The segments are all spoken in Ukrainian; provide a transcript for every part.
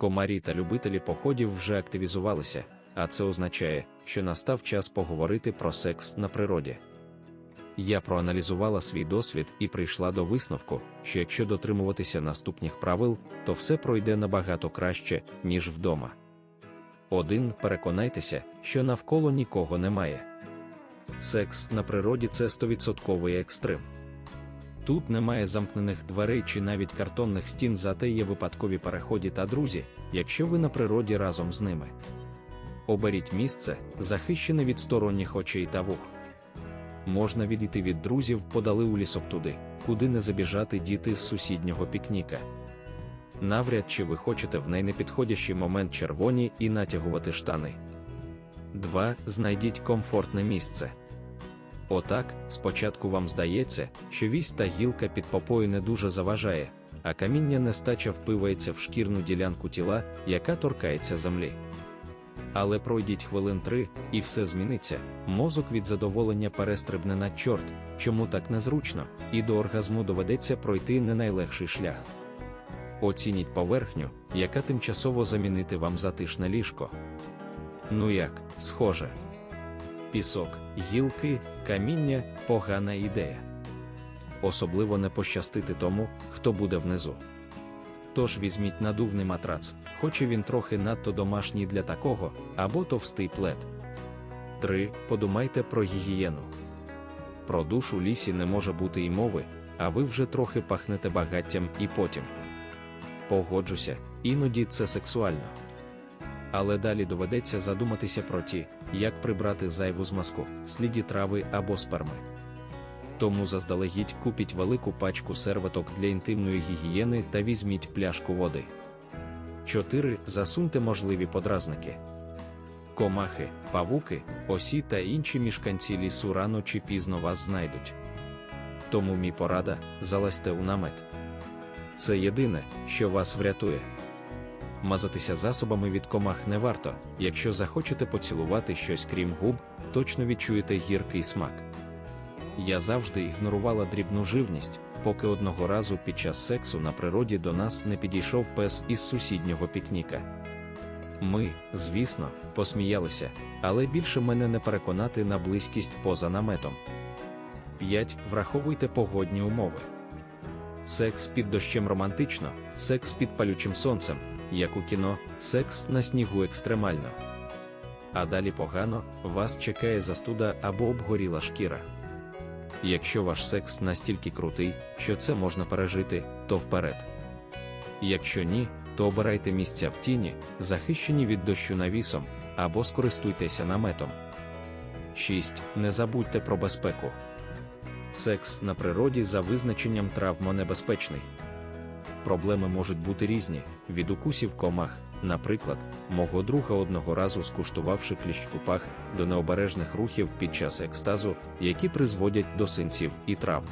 Комарі та любителі походів вже активізувалися, а це означає, що настав час поговорити про секс на природі. Я проаналізувала свій досвід і прийшла до висновку, що якщо дотримуватися наступних правил, то все пройде набагато краще, ніж вдома. Один, переконайтеся, що навколо нікого немає. Секс на природі це 100% екстрим. Тут немає замкнених дверей чи навіть картонних стін, зате є випадкові переході та друзі, якщо ви на природі разом з ними. Оберіть місце, захищене від сторонніх очей та вух. Можна відійти від друзів, подали у лісок туди, куди не забіжати діти з сусіднього пікніка. Навряд чи ви хочете в найнепідходящий момент червоні і натягувати штани. 2. Знайдіть комфортне місце. Отак, спочатку вам здається, що вісь та гілка під попою не дуже заважає, а каміння нестача впивається в шкірну ділянку тіла, яка торкається землі. Але пройдіть хвилин три, і все зміниться. Мозок від задоволення перестрибне на чорт, чому так незручно, і до оргазму доведеться пройти не найлегший шлях. Оцініть поверхню, яка тимчасово замінити вам затишне ліжко. Ну як, схоже. Пісок, гілки, каміння погана ідея. Особливо не пощастити тому, хто буде внизу. Тож візьміть надувний матрац, хоч і він трохи надто домашній для такого, або товстий плед. 3. Подумайте про гігієну. Про душ у лісі не може бути і мови, а ви вже трохи пахнете багаттям і потім. Погоджуся, іноді це сексуально. Але далі доведеться задуматися про ті, як прибрати зайву змазку, сліді трави або сперми. Тому заздалегідь купіть велику пачку серветок для інтимної гігієни та візьміть пляшку води. 4. Засуньте можливі подразники. Комахи, павуки, осі та інші мішканці лісу рано чи пізно вас знайдуть. Тому мій порада залазьте у намет. Це єдине, що вас врятує. Мазатися засобами від комах не варто, якщо захочете поцілувати щось крім губ, точно відчуєте гіркий смак. Я завжди ігнорувала дрібну живність, поки одного разу під час сексу на природі до нас не підійшов пес із сусіднього пікніка. Ми, звісно, посміялися, але більше мене не переконати на близькість поза наметом. 5. Враховуйте погодні умови. Секс під дощем романтично, секс під палючим сонцем, як у кіно, секс на снігу екстремально. А далі погано, вас чекає застуда або обгоріла шкіра. Якщо ваш секс настільки крутий, що це можна пережити, то вперед. Якщо ні, то обирайте місця в тіні, захищені від дощу навісом, або скористуйтеся наметом. 6. Не забудьте про безпеку. Секс на природі за визначенням травмонебезпечний. Проблеми можуть бути різні, від укусів комах, наприклад, мого друга одного разу скуштувавши кліщку пах, до необережних рухів під час екстазу, які призводять до синців і травм.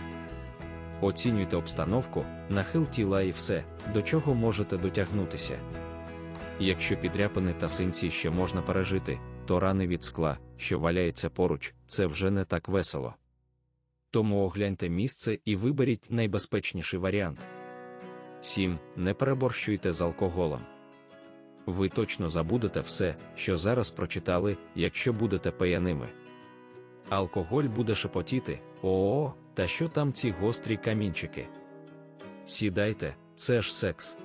Оцінюйте обстановку, нахил тіла і все, до чого можете дотягнутися. Якщо підряпини та синці ще можна пережити, то рани від скла, що валяється поруч, це вже не так весело. Тому огляньте місце і виберіть найбезпечніший варіант. 7. Не переборщуйте з алкоголем. Ви точно забудете все, що зараз прочитали, якщо будете пияними. Алкоголь буде шепотіти, о, та що там ці гострі камінчики. Сідайте, це ж секс.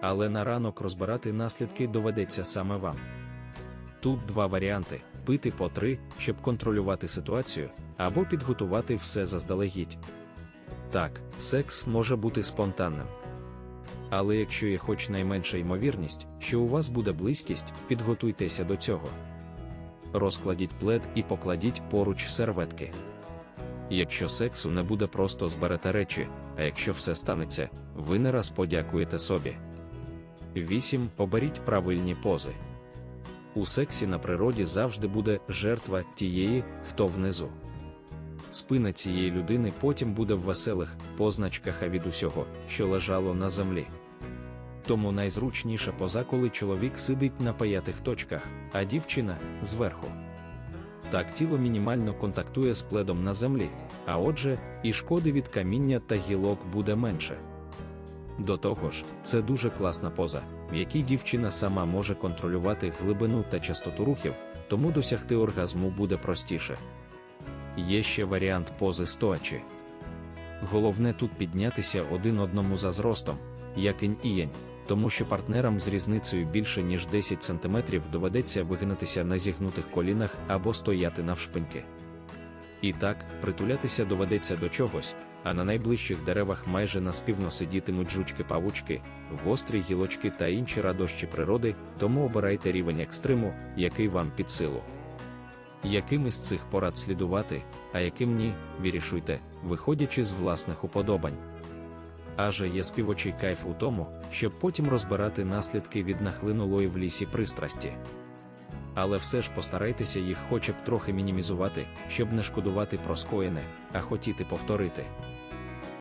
Але на ранок розбирати наслідки доведеться саме вам. Тут два варіанти: пити по три, щоб контролювати ситуацію, або підготувати все заздалегідь. Так, секс може бути спонтанним. Але якщо є хоч найменша ймовірність, що у вас буде близькість, підготуйтеся до цього. Розкладіть плед і покладіть поруч серветки. Якщо сексу не буде, просто зберете речі, а якщо все станеться, ви не раз подякуєте собі. 8. Оберіть правильні пози. У сексі на природі завжди буде жертва тієї, хто внизу. Спина цієї людини потім буде в веселих позначках від усього, що лежало на землі. Тому найзручніша поза, коли чоловік сидить на паятих точках, а дівчина зверху. Так тіло мінімально контактує з пледом на землі, а отже, і шкоди від каміння та гілок буде менше. До того ж, це дуже класна поза, в якій дівчина сама може контролювати глибину та частоту рухів, тому досягти оргазму буде простіше. Є ще варіант пози стоячи. Головне тут піднятися один одному за зростом, як інь і єнь, тому що партнерам з різницею більше ніж 10 см доведеться вигинатися на зігнутих колінах або стояти навшпиньки. І так, притулятися доведеться до чогось, а на найближчих деревах майже наспівно сидітимуть жучки-павучки, гострі гілочки та інші радощі природи, тому обирайте рівень екстриму, який вам під силу. Яким із цих порад слідувати, а яким ні, вирішуйте, виходячи з власних уподобань. Аже є співочий кайф у тому, щоб потім розбирати наслідки від нахлинулої в лісі пристрасті. Але все ж постарайтеся їх хоча б трохи мінімізувати, щоб не шкодувати про скоєне, а хотіти повторити.